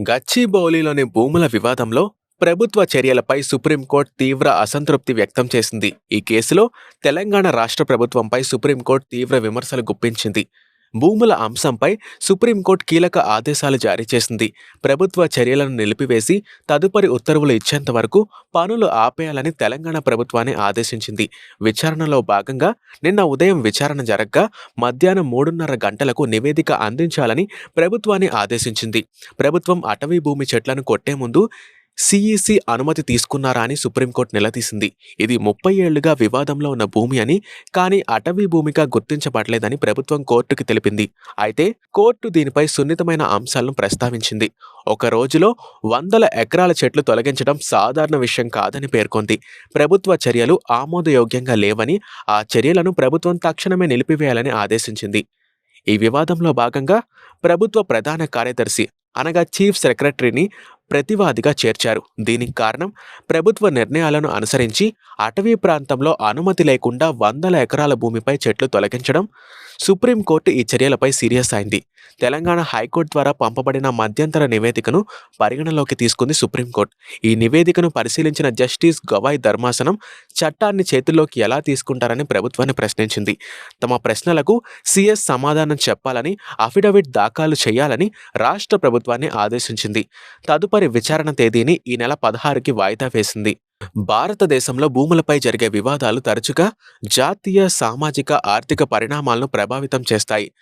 గచ్చిబౌలిలోని భూముల వివాదంలో ప్రభుత్వ చర్యలపై సుప్రీంకోర్టు తీవ్ర అసంతృప్తి వ్యక్తం చేసింది. ఈ కేసులో తెలంగాణ రాష్ట్ర ప్రభుత్వంపై సుప్రీంకోర్టు తీవ్ర విమర్శలు గుప్పించింది. భూముల అంశంపై సుప్రీంకోర్టు కీలక ఆదేశాలు జారీ చేసింది. ప్రభుత్వ చర్యలను నిలిపివేసి తదుపరి ఉత్తర్వులు ఇచ్చేంత వరకు పనులు ఆపేయాలని తెలంగాణ ప్రభుత్వాన్ని ఆదేశించింది. విచారణలో భాగంగా నిన్న ఉదయం విచారణ జరగ్గా మధ్యాహ్నం మూడున్నర గంటలకు నివేదిక అందించాలని ప్రభుత్వాన్ని ఆదేశించింది. ప్రభుత్వం అటవీ భూమి చెట్లను కొట్టే ముందు సిఈసి అనుమతి తీసుకున్నారా అని సుప్రీంకోర్టు నిలదీసింది. ఇది ముప్పై ఏళ్ళుగా వివాదంలో ఉన్న భూమి అని కానీ అటవీ భూమిగా గుర్తించబడలేదని ప్రభుత్వం కోర్టుకి తెలిపింది. అయితే కోర్టు దీనిపై సున్నితమైన అంశాలను ప్రస్తావించింది. ఒక రోజులో వందల ఎకరాల చెట్లు తొలగించడం సాధారణ విషయం కాదని పేర్కొంది. ప్రభుత్వ చర్యలు ఆమోదయోగ్యంగా లేవని ఆ చర్యలను ప్రభుత్వం తక్షణమే నిలిపివేయాలని ఆదేశించింది. ఈ వివాదంలో భాగంగా ప్రభుత్వ ప్రధాన కార్యదర్శి అనగా చీఫ్ సెక్రటరీని ప్రతివాదిగా చేర్చారు. దీనికి కారణం ప్రభుత్వ నిర్ణయాలను అనుసరించి అటవీ ప్రాంతంలో అనుమతి లేకుండా వందల ఎకరాల భూమిపై చెట్లు తొలగించడం సుప్రీంకోర్టు ఈ చర్యలపై సీరియస్ అయింది. తెలంగాణ హైకోర్టు ద్వారా పంపబడిన మధ్యంతర నివేదికను పరిగణలోకి తీసుకుంది సుప్రీంకోర్టు. ఈ నివేదికను పరిశీలించిన జస్టిస్ గవాయ్ ధర్మాసనం చట్టాన్ని చేతుల్లోకి ఎలా తీసుకుంటారని ప్రభుత్వాన్ని ప్రశ్నించింది. తమ ప్రశ్నలకు సీఎస్ సమాధానం చెప్పాలని అఫిడవిట్ దాఖలు చేయాలని రాష్ట్ర ప్రభుత్వాన్ని ఆదేశించింది. తదుపరి విచారణ తేదీని ఈ నెల పదహారుకి వాయిదా వేసింది. భారతదేశంలో భూములపై జరిగే వివాదాలు తరచుగా జాతీయ సామాజిక ఆర్థిక పరిణామాలను ప్రభావితం చేస్తాయి.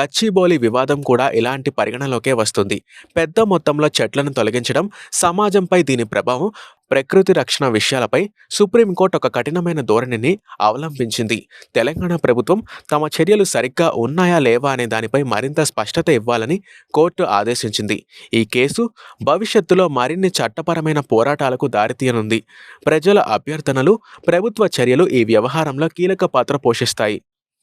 గచ్చిబౌలి వివాదం కూడా ఇలాంటి పరిగణలోకే వస్తుంది. పెద్ద మొత్తంలో చెట్లను తొలగించడం సమాజంపై దీని ప్రభావం ప్రకృతి రక్షణ విషయాలపై సుప్రీంకోర్టు ఒక కఠినమైన ధోరణిని అవలంబించింది. తెలంగాణ ప్రభుత్వం తమ చర్యలు సరిగ్గా ఉన్నాయా లేవా అనే దానిపై మరింత స్పష్టత ఇవ్వాలని కోర్టు ఆదేశించింది. ఈ కేసు భవిష్యత్తులో మరిన్ని చట్టపరమైన పోరాటాలకు దారితీయనుంది. ప్రజల అభ్యర్థనలు ప్రభుత్వ చర్యలు ఈ వ్యవహారంలో కీలక పాత్ర పోషిస్తాయి.